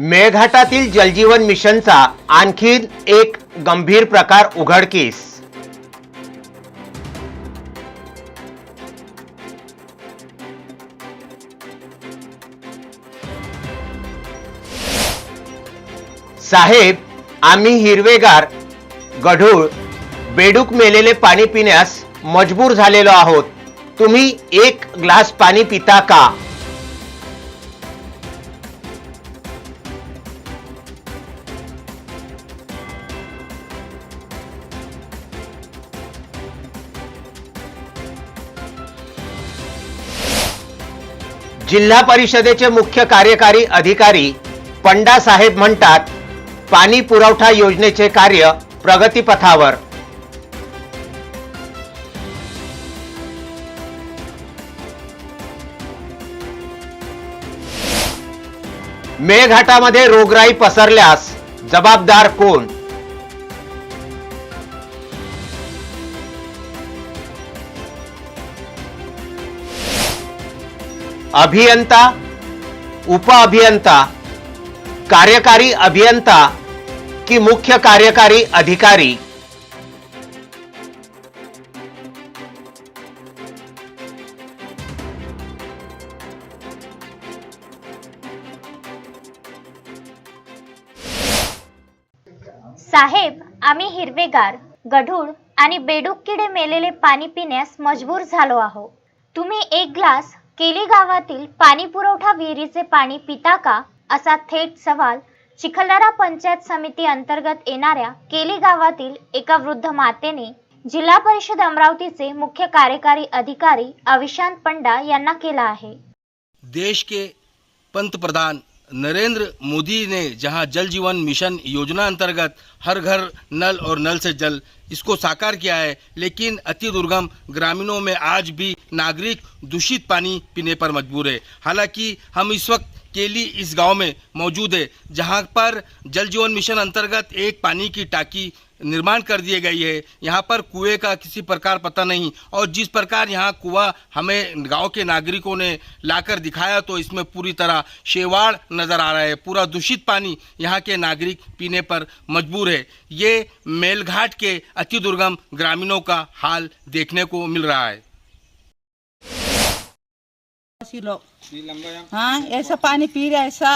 मेळघाटातील जलजीवन मिशनचा आणखी एक गंभीर प्रकार उघडकीस. साहेब आम्ही हिरवेगार गढूळ बेडूक मेलेले पाणी पिण्यास मजबूर झालेलो आहोत. तुम्ही एक ग्लास पाणी पिता का? जिल्हा परिषदेचे मुख्य कार्यकारी अधिकारी पंडा साहेब म्हणतात पाणी पुरवठा योजनेचे कार्य प्रगतीपथावर. मेळघाटामध्ये रोगराई पसरल्यास जबाबदार कोण? अभियंता उप अभियंता कार्यकारी अभियंता की मुख्य कार्यकारी अधिकारी। साहेब आम्ही हिरवेगार गढूळ आणि बेडूक किडे मेलेले पाणी पिण्यास मजबूर झालो आहोत तुम्ही एक ग्लास केली गावातील पाणी पुरवठा विहिरीचे पाणी पिता का असा थेट सवाल चिखलदरा पंचायत समिती अंतर्गत येणाऱ्या केली गावातील एका वृद्ध मातेने जिल्हा परिषद अमरावतीचे मुख्य कार्यकारी अधिकारी अविशांत पंडा यांना केला आहे. देश के पंतप्रधान नरेंद्र मोदी ने जहाँ जल जीवन मिशन योजना अंतर्गत हर घर नल और नल से जल इसको साकार किया है, लेकिन अति दुर्गम ग्रामीणों में आज भी नागरिक दूषित पानी पीने पर मजबूर है। हालाँकि हम इस वक्त केली इस गाँव में मौजूद है, जहाँ पर जल जीवन मिशन अंतर्गत एक पानी की टाकी निर्माण कर दिए गई है। यहाँ पर कुएँ का किसी प्रकार पता नहीं और जिस प्रकार यहाँ कुआ हमें गाँव के नागरिकों ने लाकर दिखाया तो इसमें पूरी तरह शेवाड़ नज़र आ रहा है। पूरा दूषित पानी यहाँ के नागरिक पीने पर मजबूर है। ये मेलघाट के अति दुर्गम ग्रामीणों का हाल देखने को मिल रहा है। हाँ ऐसा पानी पी रहे ऐसा।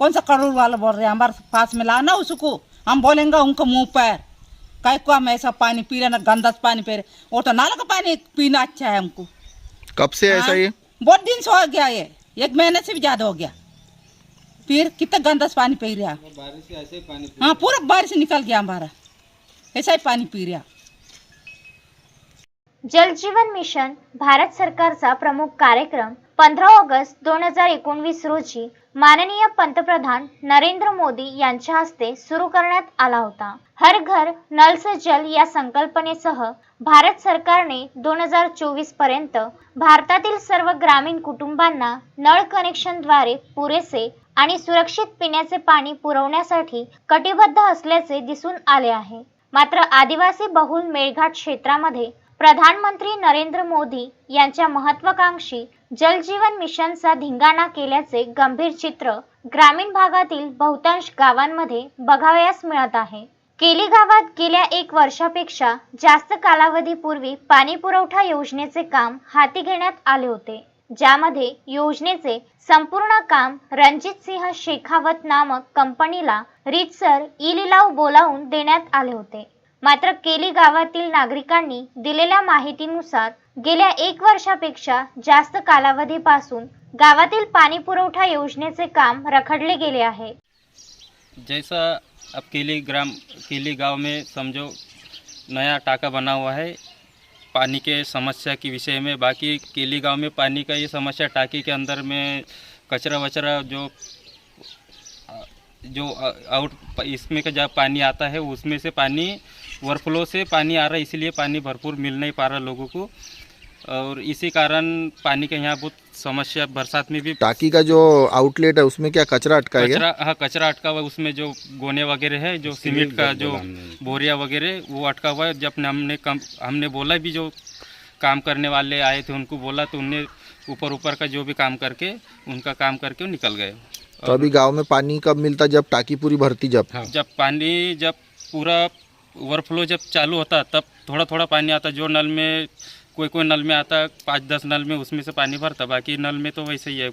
कौन सा करोड़ वाला बोल रहे हैं? हमारे पास में लाना उसको। हम बोलेंगे उनको मुँह पैर। कह को हम ऐसा पानी पी रहे ना गंदा पानी पी रहे वो तो नाला का पानी पीना अच्छा है हमको। कब से ऐसा हाँ? ये? बहुत दिन से हो गया ये। एक महीने से भी ज़्यादा हो गया। फिर कितना गंदा पानी पी रहा बारिश ऐसे पानी हाँ पूरा बारिश निकल गया हमारा। ऐसा ही पानी पी रहा जल जीवन मिशन भारत सरकारचा प्रमुख कार्यक्रम पंधरा ऑगस्ट दोन हजार एकोणवीस रोजी माननीय पंतप्रधान नरेंद्र मोदी यांच्या हस्ते सुरू करण्यात आला होता. हर घर नल से जल या संकल्पनेसह भारत सरकारने दोन हजार चोवीसपर्यंत भारतातील सर्व ग्रामीण कुटुंबांना नळ कनेक्शनद्वारे पुरेसे आणि सुरक्षित पिण्याचे पाणी पुरवण्यासाठी कटिबद्ध असल्याचे दिसून आले आहे. मात्र आदिवासी बहुल मेळघाट क्षेत्रामध्ये प्रधानमंत्री नरेंद्र मोदी यांच्या महत्वाकांक्षी जलजीवन मिशनचा धिंगाणा केल्याचे गंभीर चित्र ग्रामीण भागातील बहुतांश गावांमध्ये बघावयास मिळत आहे. केली गावात गेल्या एक वर्षापेक्षा जास्त कालावधीपूर्वी पाणी पुरवठा योजनेचे काम हाती घेण्यात आले होते. ज्यामध्ये योजनेचे संपूर्ण काम रणजित सिंह शेखावत नामक कंपनीला रीतसर ई लिलाव बोलावून देण्यात आले होते. मात्र केली गावातील नागरिकांनी दिलेल्या माहितीनुसार गेल्या एक वर्षापेक्षा जास्त कालावधीपासून गावातील पाणी पुरवठा योजनेचे काम रखडले गेले आहे. जैसा अब केली ग्राम, केली गाँव में समझो नया टाका बना हुआ है, पानी के समस्या के विषय में, बाकी केली गाँव में पानी का ये समस्या टाकी के अंदर में कचरा वचरा जो जो आउट इसमें का जब पानी आता है, उसमें से पानी ओवरफ्लो से पानी आ रहा है इसीलिए पानी भरपूर मिल नहीं पा रहा लोगों को। और इसी कारण पानी का यहाँ बहुत समस्या बरसात में भी टाकी का जो आउटलेट है उसमें क्या कचरा अटका है कचरा हाँ कचरा अटका हुआ है उसमें जो गोने वगैरह है जो सीमेंट का जो बोरिया वगैरह वो अटका हुआ है। जब हमने कम हमने बोला भी जो काम करने वाले आए थे उनको बोला तो उनने ऊपर ऊपर का जो भी काम करके उनका काम करके वो निकल गए। तो अभी गाँव में पानी कब मिलता जब टाकी पूरी भरती जब? जब पानी जब पूरा ओवरफ्लो जब चालू होता तब थोड़ा थोड़ा पानी आता जो नल में कोई कोई नल में आता पाँच दस नल में उसमें से पानी भरता। बाकी नल में तो वैसे ही है।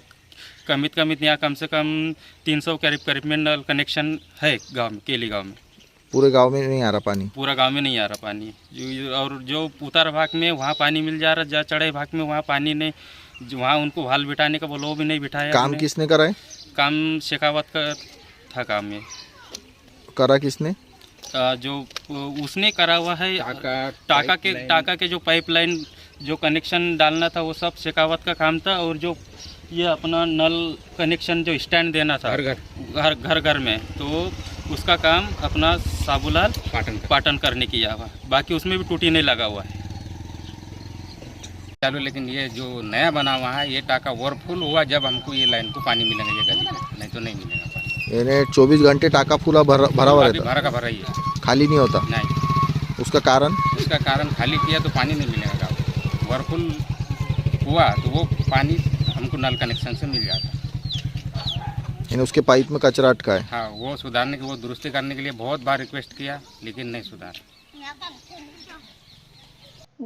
कमित कमित यहाँ कम से कम तीन सौ करीब करीब में नल कनेक्शन है गाँव में केली गाँव में। पूरे गाँव में नहीं आ रहा पानी? पूरा गाँव में नहीं आ रहा पानी। जो और जो उतार भाग में वहाँ पानी मिल जा रहा जहाँ चढ़े भाग में वहाँ पानी नहीं वहाँ उनको हाल बिठाने का बोलो भी नहीं बिठाया काम किसने करा है? काम शेखावत का था काम ये। करा किसने? जो उसने करा हुआ है टाका टाका के टाका के जो पाइपलाइन जो कनेक्शन डालना था वो सब शेखावत का काम था और जो ये अपना नल कनेक्शन जो स्टैंड देना था घर घर घर घर में तो उसका काम अपना साबूलाल पाटन पाटन करने किया हुआ बाकी उसमें भी टूटी नहीं लगा हुआ है। चालू लेकिन ये जो नया बना हुआ है ये टाका ओवरफुल हुआ जब हमको ये लाइन को पानी मिलेगा ये गली नहीं तो नहीं मिलेगा। यानी चौबीस घंटे टाका फूला भरा भरा हुआ रहता। भरा का भरा ही है। खाली नहीं होता। नहीं। उसका कारण? उसका कारण खाली किया तो पानी नहीं मिलेगा गाँव ओवरफुल हुआ तो वो पानी हमको नल कनेक्शन से मिल जाता। यानी उसके पाइप में कचरा अटका है। हाँ वो सुधारने के वो दुरुस्ती करने के लिए बहुत बार रिक्वेस्ट किया लेकिन नहीं सुधार।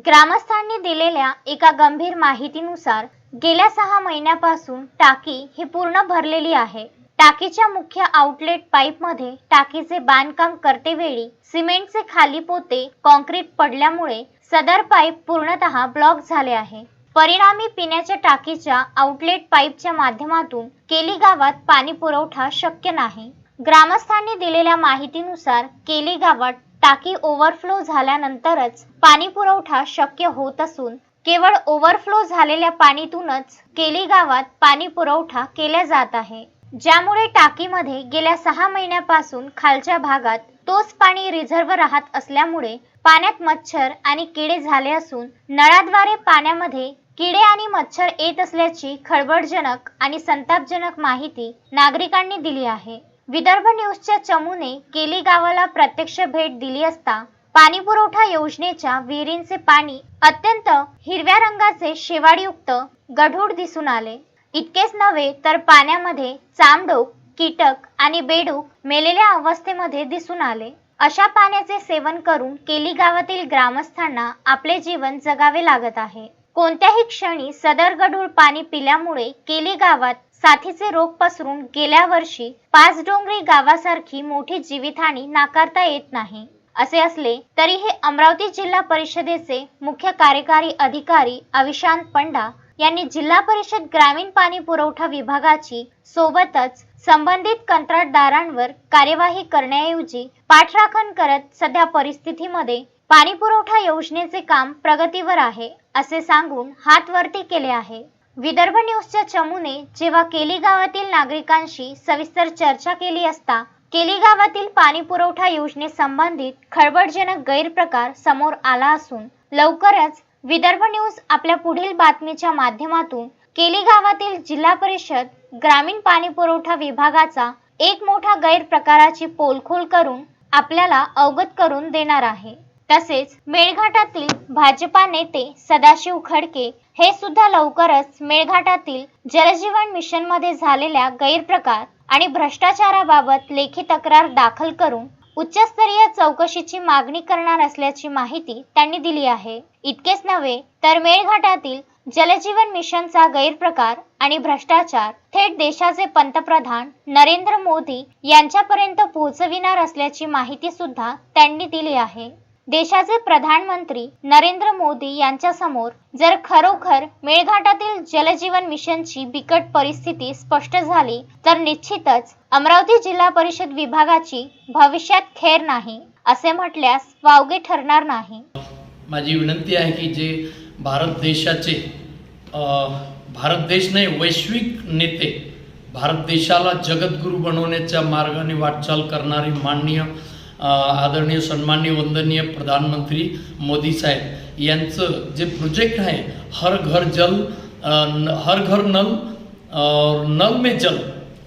ग्रामस्थांनी दिलेल्या एका गंभीर माहितीनुसार गेल्या सहा महिन्यापासून टाकी ही पूर्ण भरलेली आहे. टाकीच्या मुख्य आउटलेट पाईपमध्ये टाकीचे बांधकाम करतेवेळी सिमेंटचे खाली पोते कॉन्क्रीट पडल्यामुळे सदर पाईप पूर्णतः ब्लॉक झाले आहे. परिणामी पिण्याच्या टाकीच्या आउटलेट पाईपच्या माध्यमातून केली गावात पाणी पुरवठा शक्य नाही. ग्रामस्थांनी दिलेल्या माहितीनुसार केली गावात टाकी ओव्हरफ्लो झाल्यानंतरच पाणी पुरवठा शक्य होत असून केवळ ओव्हरफ्लो झालेल्या पाणीतूनच केली गावात पाणी पुरवठा केला जात आहे. ज्यामुळे टाकीमध्ये गेल्या सहा महिन्यापासून खालच्या भागात तोच पाणी रिझर्व राहत असल्यामुळे पाण्यात मच्छर आणि किडे झाले असून नळाद्वारे पाण्यामध्ये किडे आणि मच्छर येत असल्याची खळबळजनक आणि संतापजनक माहिती नागरिकांनी दिली आहे. विदर्भ न्यूजच्या चमूने केली गावाला प्रत्यक्ष भेट दिली असता पाणी पुरवठा योजनेच्या विहिरींचे पाणी अत्यंत हिरव्या रंगाचे शेवाळयुक्त गढूळ दिसून आले. इतकेच नव्हे तर पाण्यामध्ये चामडोक कीटक आणि बेडूक मेलेल्या अवस्थेमध्ये दिसून आले. अशा पाण्याचे सेवन करून केली गावातील ग्रामस्थांना आपले जीवन जगावे लागत आहे. कोणत्याही क्षणी सदर गढूळ पाणी पिल्यामुळे केली गावात साथीचे रोग पसरून गेल्या वर्षी पाच डोंगरी गावासारखी मोठी जीवितहानी नाकारता येत नाही. असे असले तरीही अमरावती जिल्हा परिषदेचे मुख्य कार्यकारी अधिकारी अविशांत पंडा यांनी जिल्हा परिषद ग्रामीण पाणी पुरवठा विभागाची सोबतच संबंधित कंत्राटदारांवर कार्यवाही करण्याऐवजी पाठराखण करत सध्या परिस्थितीमध्ये पाणी पुरवठा योजनेचे काम प्रगतीवर आहे असे सांगून हात वरती केले आहे. विदर्भ न्यूजच्या चमूने जेव्हा केली गावातील नागरिकांशी सविस्तर चर्चा केली असता केली गावातील पाणी पुरवठा योजनेसंबंधित खळबळजनक गैरप्रकार समोर आला असून लवकरच विदर्भ न्यूज आपल्या पुढील बातमीच्या माध्यमातून केली गावातील जिल्हा परिषद ग्रामीण पाणी पुरवठा विभागाचा एक मोठा गैरप्रकाराची पोलखोल करून आपल्याला अवगत करून देणार आहे. तसेच मेळघाटातील भाजपा नेते सदाशिव खडके हे सुद्धा लवकरच मेळघाटातील जलजीवन मिशनमध्ये झालेल्या गैरप्रकार आणि भ्रष्टाचाराबाबत लेखी तक्रार दाखल करून उच्चस्तरीय चौकशीची मागणी करणार असल्याची माहिती त्यांनी दिली आहे. इतकेच नव्हे तर मेळघाटातील जलजीवन मिशनचा गैरप्रकार आणि भ्रष्टाचार थेट देशाचे पंतप्रधान नरेंद्र मोदी यांच्यापर्यंत पोहोचविणार असल्याची माहिती सुद्धा त्यांनी दिली आहे. देशाचे प्रधानमंत्री नरेंद्र मोदी यांच्यासमोर जर खरोखर मेळघाटातील जलजीवन मिशनची बिकट परिस्थिती स्पष्ट झाली तर निश्चितच अमरावती जिल्हा परिषद विभागाची भविष्यात खेर नाही असे म्हटल्यास वावगे ठरणार नाही. माझी विनंती आहे की जे भारत देशाचे भारत देश नाही वैश्विक नेते भारत देशाला जगद्गुरू बनवण्याच्या मार्गाने वाटचाल करणारे माननीय आदरणीय सन्माननीय वंदनीय प्रधानमंत्री मोदी साहेब यांचं जे प्रोजेक्ट आहे हर घर जल न- हर घर नल और नल में जल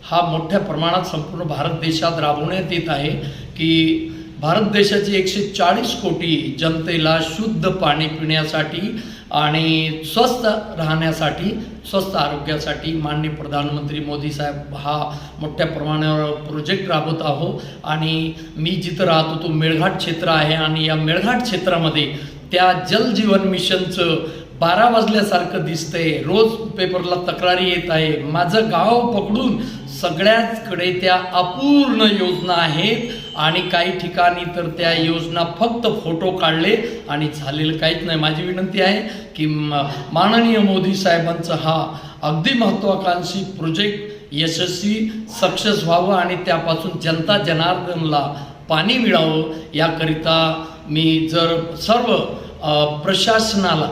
हा मोठ्या प्रमाणात संपूर्ण भारत देशात राबवण्यात येत आहे की भारत देशाची एकशे चाळीस कोटी जनतेला शुद्ध पाणी पिण्यासाठी आणि स्वस्थ राहण्यासाठी स्वस्थ आरोग्यासाठी माननीय प्रधानमंत्री मोदी साहेब हा मोठ्या प्रमाणावर प्रोजेक्ट राबवत आहो आणि मी जिथं राहतो तो मेळघाट क्षेत्र आहे आणि या मेळघाट क्षेत्रामध्ये त्या जल जीवन मिशनचं बारा वाजल्यासारखं दिसतंय. रोज पेपरला तक्रारी येत आहे. माझं गाव पकडून सगळ्याचकडे त्या अपूर्ण योजना आहेत आणि काही ठिकाणी तर त्या योजना फक्त फोटो काढले आणि झालेलं काहीच नाही. माझी विनंती आहे की माननीय मोदी साहेबांचा हा अगदी महत्त्वाकांक्षी प्रोजेक्ट यशस्वी सक्सेस व्हावं आणि त्यापासून जनता जनार्दनला पाणी मिळावं याकरिता मी जर सर्व प्रशासनाला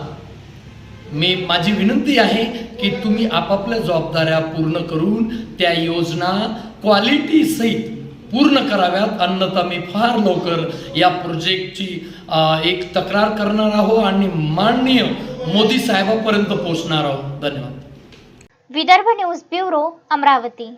मी माझी विनंती आहे की तुम्ही आपापल्या जबाबदाऱ्या पूर्ण करून त्या योजना क्वालिटी सहित पूर्ण कराव्यात. अन्यथा मी फार लवकर या प्रोजेक्टची एक तक्रार करणार आहोत आणि माननीय मोदी साहेबापर्यंत पोहोचणार आहोत. धन्यवाद. Vidarbha news bureau Amravati.